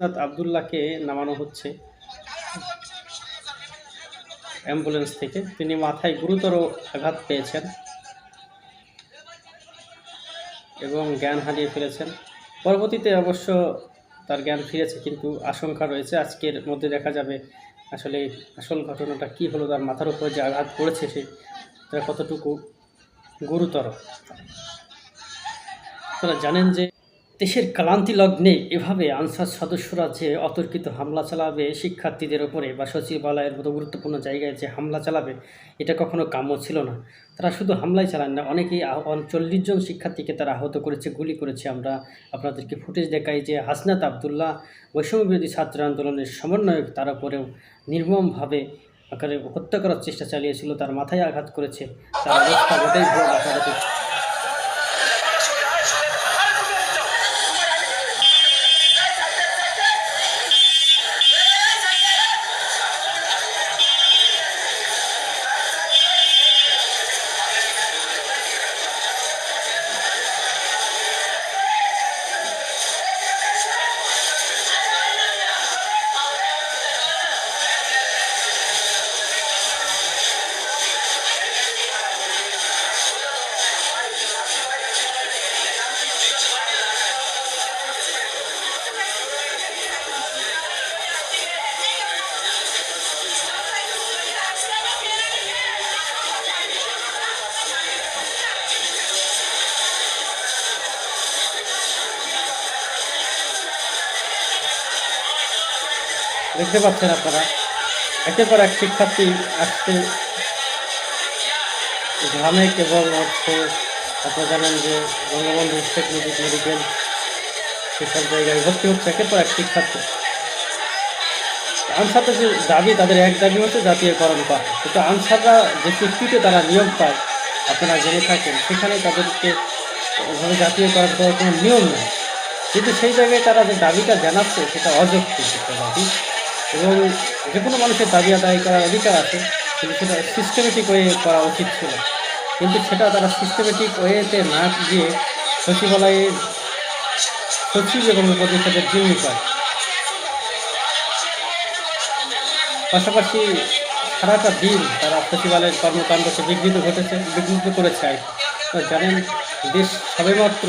হাসনাত আবদুল্লাহকে নামানো হচ্ছে। অ্যাম্বুলেন্স থেকে। তিনি মাথায় গুরুতর আঘাত পেয়েছেন এবং জ্ঞান হারিয়ে ফেলেছেন। পরবর্তীতে অবশ্য তার জ্ঞান ফিরেছে, কিন্তু আশঙ্কা রয়েছে। আজকের মধ্যে দেখা যাবে আসলে আসল ঘটনাটা কি হলো, তার মাথার উপরে যে আঘাত পড়েছে সেটা কতটুকু গুরুতর। আপনারা জানেন যে দেশের ক্লান্তি লগ্নে এভাবে আনসার সদস্যরা যে অতর্কিত হামলা চালাবে, শিক্ষার্থীদের ওপরে বা সচিবালয়ের মতো গুরুত্বপূর্ণ জায়গায় যে হামলা চালাবে, এটা কখনো কাম্য ছিল না। তারা শুধু হামলাই চালান না, অনেকেই চল্লিশ জন শিক্ষার্থীকে তারা আহত করেছে, গুলি করেছে। আমরা আপনাদেরকে ফুটেজ দেখাই যে হাসনাত আবদুল্লাহ বৈষম্যবিরোধী ছাত্র আন্দোলনের সমন্বয়ক, তার উপরেও নির্মমভাবে আকারে হত্যা করার চেষ্টা চালিয়েছিল, তার মাথায় আঘাত করেছে, তার অবস্থা দেখতে পাচ্ছেন আপনারা। একের পর এক শিক্ষার্থী আসছে। গ্রামে কেবল হচ্ছে আপনারা জানেন যে বঙ্গবন্ধু শেখ মুজিব মেডিকেল সেসব জায়গায় ভর্তি হচ্ছে একের পর এক শিক্ষার্থী। আনসারদের যে দাবি, তাদের এক দাবি হচ্ছে জাতীয়করণ করা কিন্তু আনসাররা যে চুক্তিতে তারা নিয়োগ পায়, আপনারা জেনে থাকেন, সেখানে তাদেরকে ওভাবে জাতীয়করণ করার কোনো নিয়ম নেই। কিন্তু সেই জায়গায় তারা যে দাবিটা জানাচ্ছে, সেটা অযৌক্তিক একটা দাবি। এবং যে কোনো মানুষের দাবি আদায় করার অধিকার আছে, কিন্তু সেটা সিস্টেমেটিক ওয়ে করা উচিত ছিল। কিন্তু সেটা তারা সিস্টেমেটিক ওয়েতে না গিয়ে সচিবালয়ের সচিব এবং উপদেষ্টাদের জিম্মি করে। পাশাপাশি সারাটা দিন তারা সচিবালয়ের কর্মকাণ্ডকে বিঘ্নিত ঘটেছে, বিঘ্নিত করেছে আর তো জানেন, দেশ সবেমাত্র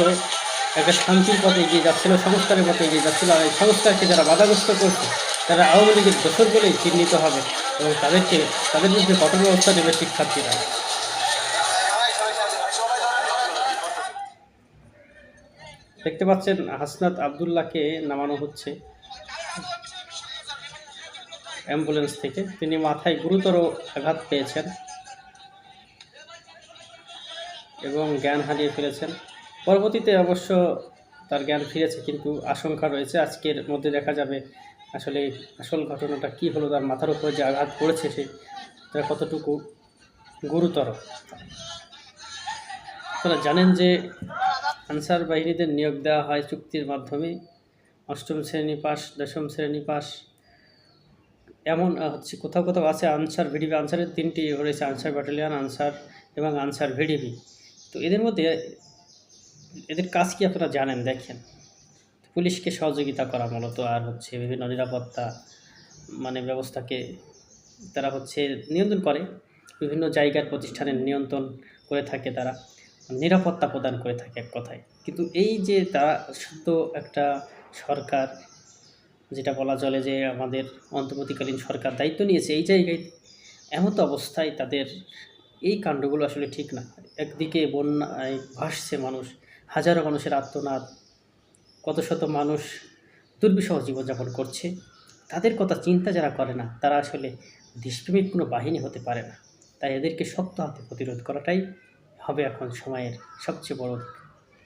একটা শান্তির পথে এগিয়ে যাচ্ছিল, সংস্কারের পথে এগিয়ে যাচ্ছিল, আর এই সংস্কারকে যারা বাধাগ্রস্ত করছে তারা আওয়ামী লীগের দোষর বলেই চিহ্নিত হবে এবং তাদেরকে, তাদের বিরুদ্ধে কঠোর ব্যবস্থা নেবে শিক্ষার্থীরা। দেখতে পাচ্ছেন হাসনাত আবদুল্লাহকে নামানো হচ্ছে অ্যাম্বুলেন্স থেকে। তিনি মাথায় গুরুতর আঘাত পেয়েছেন এবং জ্ঞান হারিয়ে ফেলেছেন। পরবর্তীতে অবশ্য তার জ্ঞান ফিরেছে, কিন্তু আশঙ্কা রয়েছে। আজকের মধ্যে দেখা যাবে আসলে আসল ঘটনাটা কি হলো, তার মাথার উপরে যে আঘাত পড়েছে সেটা কতটুকু গুরুতর? আপনারা জানেন যে আনসার বাহিনীদের নিয়োগ দেওয়া হয় চুক্তির মাধ্যমে। অষ্টম শ্রেণি পাস দশম শ্রেণি পাস এমন হচ্ছে কোথাও কোথাও আছে আনসার ভিডিবি। আনসারের তিনটি রয়েছে, আনসার ব্যাটালিয়ান, আনসার এবং আনসার ভিডিবি। তো এদের মধ্যে এদের কাজ কি আপনারা জানেন, দেখেন। পুলিশকে সহযোগিতা করা মূলত আর হচ্ছে বিভিন্ন নিরাপত্তা মানে ব্যবস্থাকে তারা হচ্ছে নিয়ন্ত্রণ করে। বিভিন্ন জায়গার প্রতিষ্ঠানের নিয়ন্ত্রণ করে থাকে তারা, নিরাপত্তা প্রদান করে থাকে এক কথায়। কিন্তু এই যে তারা শুদ্ধ একটা সরকার, যেটা বলা চলে যে আমাদের অন্তর্বর্তীকালীন সরকার দায়িত্ব নিয়েছে এই জায়গায়, এমন তো অবস্থায় তাদের এই কাণ্ডগুলো আসলে ঠিক না। একদিকে বন্যায় ভাসছে মানুষ, হাজারো মানুষের আত্মনাদ কত শত মানুষ দুর্বিষহ জীবনযাপন করছে, তাদের কথা চিন্তা যারা করে না, তারা আসলে দেশপ্রেমিক কোনো বাহিনী হতে পারে না। তাই এদেরকে শক্ত হাতে প্রতিরোধ করাটাই হবে এখন সময়ের সবচেয়ে বড়